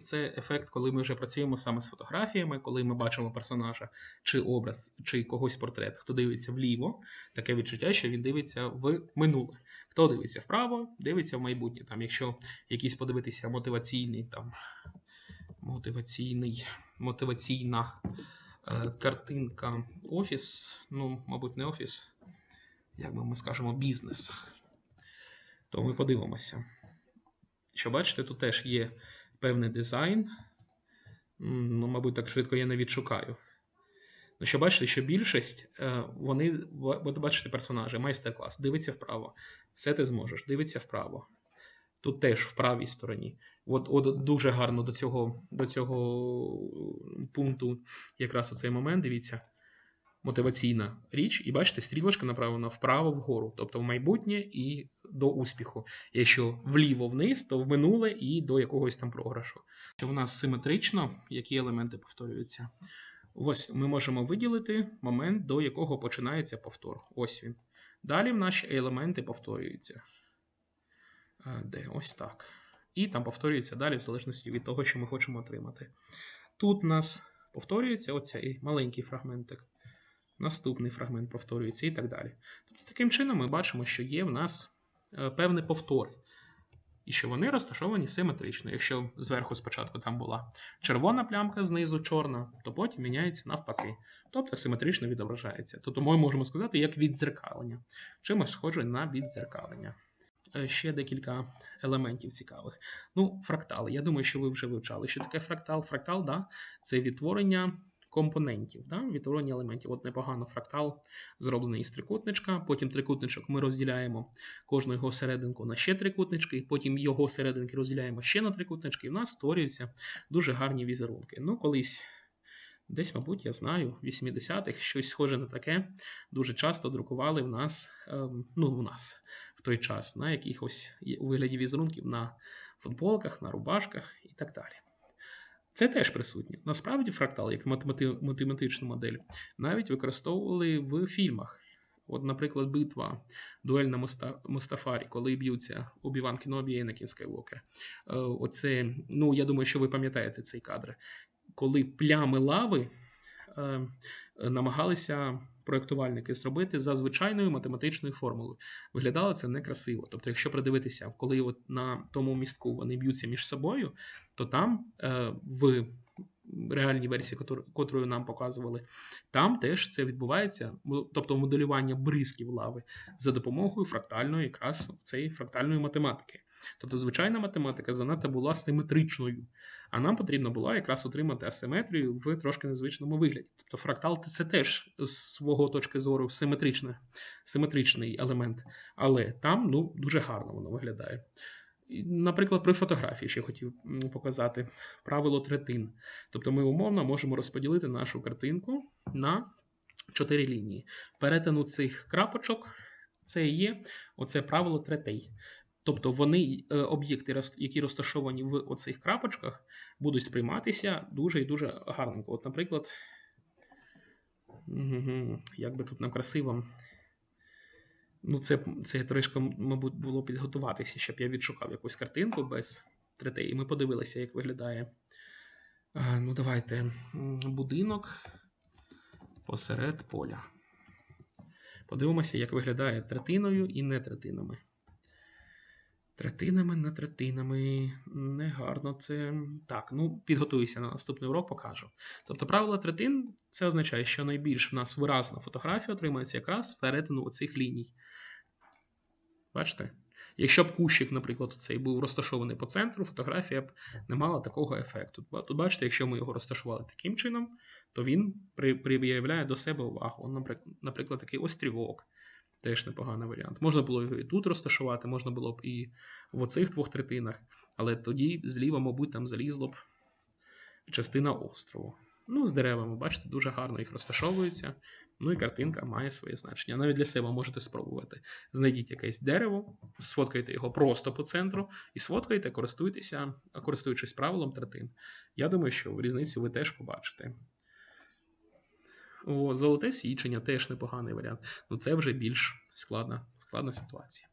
Це ефект, коли ми вже працюємо саме з фотографіями, коли ми бачимо персонажа чи образ, чи когось портрет. Хто дивиться вліво, таке відчуття, що він дивиться в минуле. Хто дивиться вправо, дивиться в майбутнє. Там, якщо якийсь подивитися мотиваційний, там мотиваційний, мотиваційна е, картинка офіс, ну, мабуть, не офіс, як би ми скажемо, бізнес, то ми подивимося. Що бачите, тут теж є певний дизайн. Ну, мабуть, так швидко я не відшукаю. Ну, що бачите, що більшість, е, вони, бачите, персонажі, майстер-клас, дивиться вправо. Все ти зможеш, дивиться вправо. Тут теж в правій стороні. От, от дуже гарно до цього, до цього пункту, якраз у цей момент, дивіться, мотиваційна річ, і бачите, стрілочка направлена вправо вгору, тобто в майбутнє і до успіху. Якщо вліво вниз, то в минуле і до якогось там програшу. Що в нас симетрично, які елементи повторюються? Ось ми можемо виділити момент, до якого починається повтор. Ось він. Далі наші елементи повторюються. Е, Де? Ось так. І там повторюється далі, в залежності від того, що ми хочемо отримати. Тут у нас повторюється оцей маленький фрагментик. Наступний фрагмент повторюється і так далі. Тобто, таким чином ми бачимо, що є в нас е, певний повтор. І що вони розташовані симетрично. Якщо зверху спочатку там була червона плямка, знизу чорна, то потім міняється навпаки. Тобто симетрично відображається. Тобто ми можемо сказати, як віддзеркалення. Чимось схоже на віддзеркалення. Е, Ще декілька елементів цікавих. Ну, фрактали. Я думаю, що ви вже вивчали. Що таке фрактал? Фрактал, да, це відтворення компонентів, да, відтворення елементів. От непогано фрактал зроблений із трикутничка. Потім трикутничок ми розділяємо кожну його серединку на ще трикутнички, потім його серединки розділяємо ще на трикутнички, і в нас створюються дуже гарні візерунки. Ну, колись. Десь, мабуть, я знаю, в 80-х щось схоже на таке дуже часто друкували в нас, ем, ну, в нас в той час, на якихось у вигляді візерунків на футболках, на рубашках і так далі. Це теж присутнє. Насправді, фрактал, як математичну модель, навіть використовували в фільмах. От, наприклад, битва дуель на Моста- Мустафарі, коли б'ються Обіван Кенобі і Енакін Скайвокер. Е, Оце, ну, я думаю, що ви пам'ятаєте цей кадр. Коли плями лави е, намагалися проєктувальники зробити за звичайною математичною формулою. Виглядало це некрасиво. Тобто, якщо придивитися, коли от на тому містку вони б'ються між собою, то там е, в реальній версії, котрою нам показували, там теж це відбувається, тобто моделювання бризків лави за допомогою фрактальної, якраз цієї фрактальної математики. Тобто, звичайна математика занадто була симетричною, а нам потрібно було якраз отримати асиметрію в трошки незвичному вигляді. Тобто фрактал це теж з свого точки зору симетричний елемент, але там ну, дуже гарно воно виглядає. Наприклад, при фотографії ще хотів показати правило третин. Тобто ми умовно можемо розподілити нашу картинку на чотири лінії. Перетину цих крапочок це є оце правило третей. Тобто вони, е, об'єкти, які розташовані в оцих крапочках, будуть сприйматися дуже і дуже гарненько. От, наприклад, як би тут нам красиво. Ну, це, це трошки, мабуть, було підготуватися, щоб я відшукав якусь картинку без третей. І ми подивилися, як виглядає. Е, Ну, давайте. Будинок посеред поля. Подивимося, як виглядає третиною і не третинами. Третинами на третинами. Негарно це. Так, ну підготуюся на наступний урок, покажу. Тобто, правило третин це означає, що найбільш в нас виразна фотографія отримується якраз з перетину оцих ліній. Бачите? Якщо б кущик, наприклад, цей був розташований по центру, фотографія б не мала такого ефекту. Тут бачите, якщо ми його розташували таким чином, то він при- проявляє до себе увагу. Наприклад, такий острівок. Теж непоганий варіант. Можна було його і тут розташувати, можна було б і в оцих двох третинах, але тоді зліва, мабуть, там залізло б частина острову. Ну, з деревами, бачите, дуже гарно їх розташовується. Ну і картинка має своє значення. Навіть для себе можете спробувати. Знайдіть якесь дерево, сфоткайте його просто по центру і сфоткайте, користуйтеся, користуючись правилом третин. Я думаю, що різницю ви теж побачите. О, золоте січення теж непоганий варіант. Ну це вже більш складна, складна ситуація.